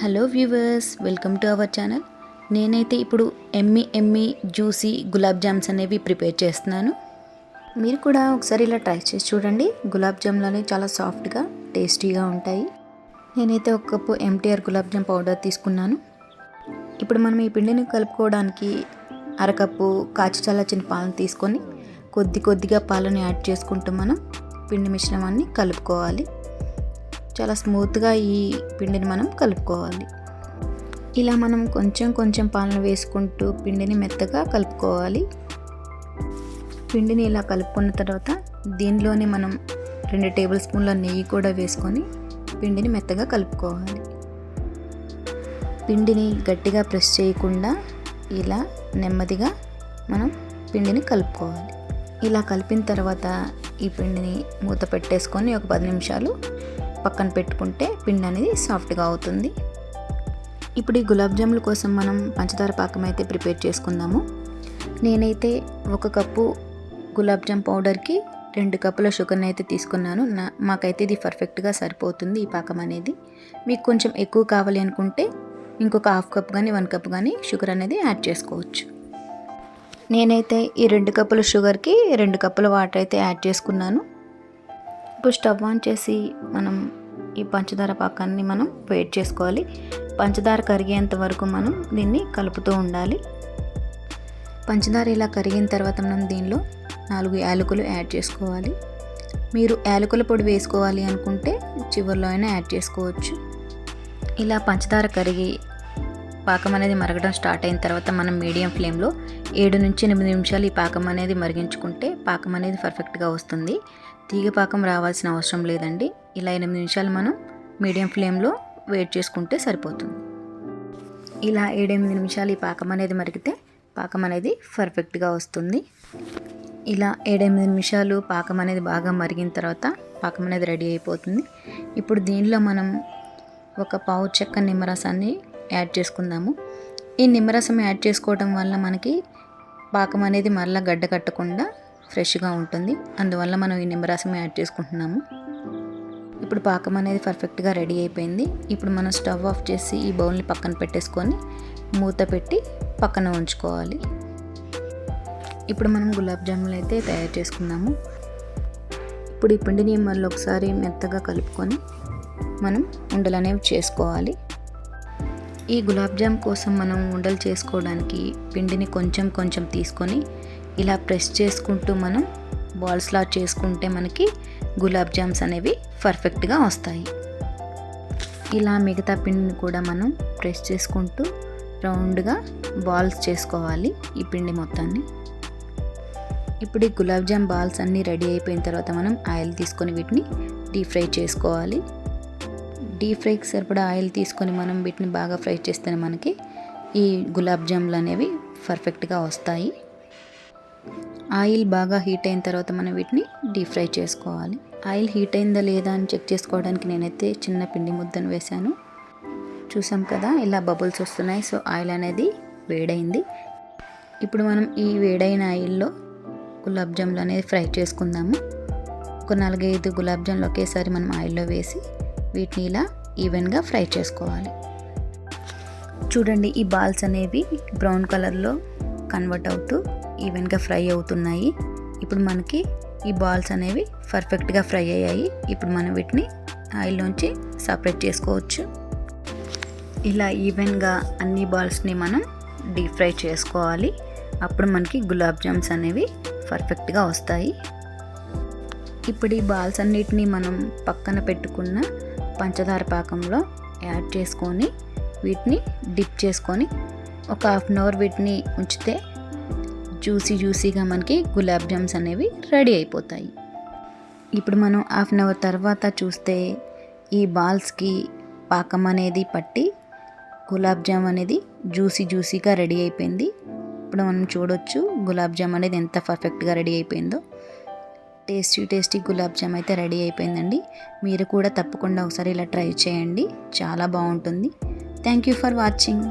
Hello viewers welcome to our channel. నేనైతే ఇప్పుడు ఎమ్మి ఎమ్మి జ్యూసీ గులాబ్ జామ్స్ అనేవి ప్రిపేర్ చేస్తున్నాను. మీరు కూడా ఒకసారి ఇలా ట్రై చేసి చూడండి. గులాబ్ జామ్లు అనేవి చాలా సాఫ్ట్గా టేస్టీగా ఉంటాయి. నేనైతే ఒక cup MTR gulab jam powder తీసుకున్నాను. ఇప్పుడు మనం ఈ పిండిని కలుపుకోవడానికి అరకప్పు కాచి చల్లార్చిన పాలను తీసుకొని కొద్ది కొద్దిగా పాలను యాడ్ చేసుకుంటూ మనం పిండి మిశ్రమాన్ని కలుపుకోవాలి. చాలా స్మూత్గా ఈ పిండిని మనం కలుపుకోవాలి. ఇలా మనం కొంచెం కొంచెం పాలన వేసుకుంటూ పిండిని మెత్తగా కలుపుకోవాలి. పిండిని ఇలా కలుపుకున్న తర్వాత దీనిలోనే మనం రెండు టేబుల్ స్పూన్ల నెయ్యి కూడా వేసుకొని పిండిని మెత్తగా కలుపుకోవాలి. పిండిని గట్టిగా ప్రెస్ చేయకుండా ఇలా నెమ్మదిగా మనం పిండిని కలుపుకోవాలి. ఇలా కలిపిన తర్వాత ఈ పిండిని మూత పెట్టేసుకొని ఒక పది నిమిషాలు పక్కన పెట్టుకుంటే పిండి అనేది సాఫ్ట్గా అవుతుంది. ఇప్పుడు ఈ గులాబ్ జాముల కోసం మనం పంచదార పాకం అయితే ప్రిపేర్ చేసుకుందాము. నేనైతే ఒక కప్పు గులాబ్ జామ్ పౌడర్కి రెండు కప్పుల షుగర్ని అయితే తీసుకున్నాను. నా మాకైతే ఇది పర్ఫెక్ట్గా సరిపోతుంది ఈ పాకం అనేది. మీకు కొంచెం ఎక్కువ కావాలి అనుకుంటే ఇంకొక హాఫ్ కప్ కానీ వన్ కప్ కానీ షుగర్ అనేది యాడ్ చేసుకోవచ్చు. నేనైతే ఈ రెండు కప్పుల షుగర్కి రెండు కప్పుల వాటర్ అయితే యాడ్ చేసుకున్నాను. ఇప్పుడు స్టవ్ ఆన్ చేసి మనం ఈ పంచదార పాకాన్ని మనం వెయిట్ చేసుకోవాలి. పంచదార కరిగేంత వరకు మనం దీన్ని కలుపుతూ ఉండాలి. పంచదార ఇలా కరిగిన తర్వాత మనం దీనిలో నాలుగు యాలకులు యాడ్ చేసుకోవాలి. మీరు యాలకుల పొడి వేసుకోవాలి అనుకుంటే చివరిలో అయినా యాడ్ చేసుకోవచ్చు. ఇలా పంచదార కరిగి పాకం అనేది మరగడం స్టార్ట్ అయిన తర్వాత మనం మీడియం ఫ్లేమ్లో ఏడు నుంచి ఎనిమిది నిమిషాలు ఈ పాకం అనేది మరిగించుకుంటే పాకం అనేది పర్ఫెక్ట్గా వస్తుంది. తీగ పాకం రావాల్సిన అవసరం లేదండి. ఇలా ఎనిమిది నిమిషాలు మనం మీడియం ఫ్లేమ్లో వెయిట్ చేసుకుంటే సరిపోతుంది. ఇలా ఏడెనిమిది నిమిషాలు ఈ పాకం అనేది మరిగితే పాకం అనేది పర్ఫెక్ట్గా వస్తుంది. ఇలా ఏడెనిమిది నిమిషాలు పాకం అనేది బాగా మరిగిన తర్వాత పాకం అనేది రెడీ అయిపోతుంది. ఇప్పుడు దీనిలో మనం ఒక పావు చెక్క నిమ్మరసాన్ని యాడ్ చేసుకుందాము. ఈ నిమ్మరసం యాడ్ చేసుకోవడం వల్ల మనకి పాకం అనేది మరలా గడ్డ కట్టకుండా ఫ్రెష్గా ఉంటుంది. అందువల్ల మనం ఈ నిమ్మరసం యాడ్ చేసుకుంటున్నాము. ఇప్పుడు పాకం అనేది పర్ఫెక్ట్గా రెడీ అయిపోయింది. ఇప్పుడు మనం స్టవ్ ఆఫ్ చేసి ఈ బౌల్ని పక్కన పెట్టేసుకొని మూత పెట్టి పక్కన ఉంచుకోవాలి. ఇప్పుడు మనం గులాబ్ జాములు అయితే తయారు చేసుకున్నాము ఇప్పుడు ఈ పిండిని మళ్ళీ ఒకసారి మెత్తగా కలుపుకొని మనం ఉండలు అనేవి చేసుకోవాలి. ఈ గులాబ్ జామ్ కోసం మనం ఉండలు చేసుకోవడానికి పిండిని కొంచెం కొంచెం తీసుకొని ఇలా ప్రెస్ చేసుకుంటూ మనం బాల్స్లా చేసుకుంటే మనకి గులాబ్ జామ్స్ అనేవి పర్ఫెక్ట్గా వస్తాయి. ఇలా మిగతా పిండిని కూడా మనం ప్రెస్ చేసుకుంటూ రౌండ్గా బాల్స్ చేసుకోవాలి ఈ పిండి మొత్తాన్ని. ఇప్పుడు ఈ గులాబ్ జామ్ బాల్స్ అన్నీ రెడీ అయిపోయిన తర్వాత మనం ఆయిల్ తీసుకొని వీటిని డీప్ ఫ్రై చేసుకోవాలి. డీప్ ఫ్రైకి సరిపడా ఆయిల్ తీసుకొని మనం వీటిని బాగా ఫ్రై చేస్తేనే మనకి ఈ గులాబ్ జామ్లు అనేవి పర్ఫెక్ట్గా వస్తాయి. ఆయిల్ బాగా హీట్ అయిన తర్వాత మనం వీటిని డీప్ ఫ్రై చేసుకోవాలి. ఆయిల్ హీట్ అయిందా లేదా అని చెక్ చేసుకోవడానికి నేనైతే చిన్న పిండి ముద్దను వేశాను. చూసాం కదా ఇలా బబుల్స్ వస్తున్నాయి. సో ఆయిల్ అనేది వేడైంది. ఇప్పుడు మనం ఈ వేడైన ఆయిల్లో గులాబ్ జాములు అనేది ఫ్రై చేసుకుందాము. ఒక నాలుగైదు గులాబ్ జాములు ఒకేసారి మనం ఆయిల్లో వేసి వీటిని ఇలా ఈవెన్గా ఫ్రై చేసుకోవాలి. చూడండి ఈ బాల్స్ అనేవి బ్రౌన్ కలర్లో కన్వర్ట్ అవుతూ ఈవెన్గా ఫ్రై అవుతున్నాయి. ఇప్పుడు మనకి ఈ బాల్స్ అనేవి పర్ఫెక్ట్గా ఫ్రై అయ్యాయి. ఇప్పుడు మనం వీటిని ఆయిల్లోంచి సపరేట్ చేసుకోవచ్చు. ఇలా ఈవెన్గా అన్ని బాల్స్ని మనం డీప్ ఫ్రై చేసుకోవాలి. అప్పుడు మనకి గులాబ్ జామ్స్ అనేవి పర్ఫెక్ట్గా వస్తాయి. ఇప్పుడు ఈ బాల్స్ అన్నిటిని మనం పక్కన పెట్టుకున్న పంచదార పాకంలో యాడ్ చేసుకొని వీటిని డిప్ చేసుకొని ఒక హాఫ్ అన్ అవర్ వీటిని ఉంచితే జ్యూసీ జ్యూసీగా మనకి గులాబ్ జామ్స్ అనేవి రెడీ అయిపోతాయి. ఇప్పుడు మనం హాఫ్ అన్ అవర్ తర్వాత చూస్తే ఈ బాల్స్కి పాకం అనేది పట్టి గులాబ్ జామ్ అనేది జ్యూసీ జ్యూసీగా రెడీ అయిపోయింది. ఇప్పుడు మనం చూడొచ్చు గులాబ్ జామ్ అనేది ఎంత పర్ఫెక్ట్గా రెడీ అయిపోయిందో. టేస్టీ టేస్టీ గులాబ్ జామ్ అయితే రెడీ అయిపోయిందండి. మీరు కూడా తప్పకుండా ఒకసారి ఇలా ట్రై చేయండి. చాలా బాగుంటుంది. Thank you for watching.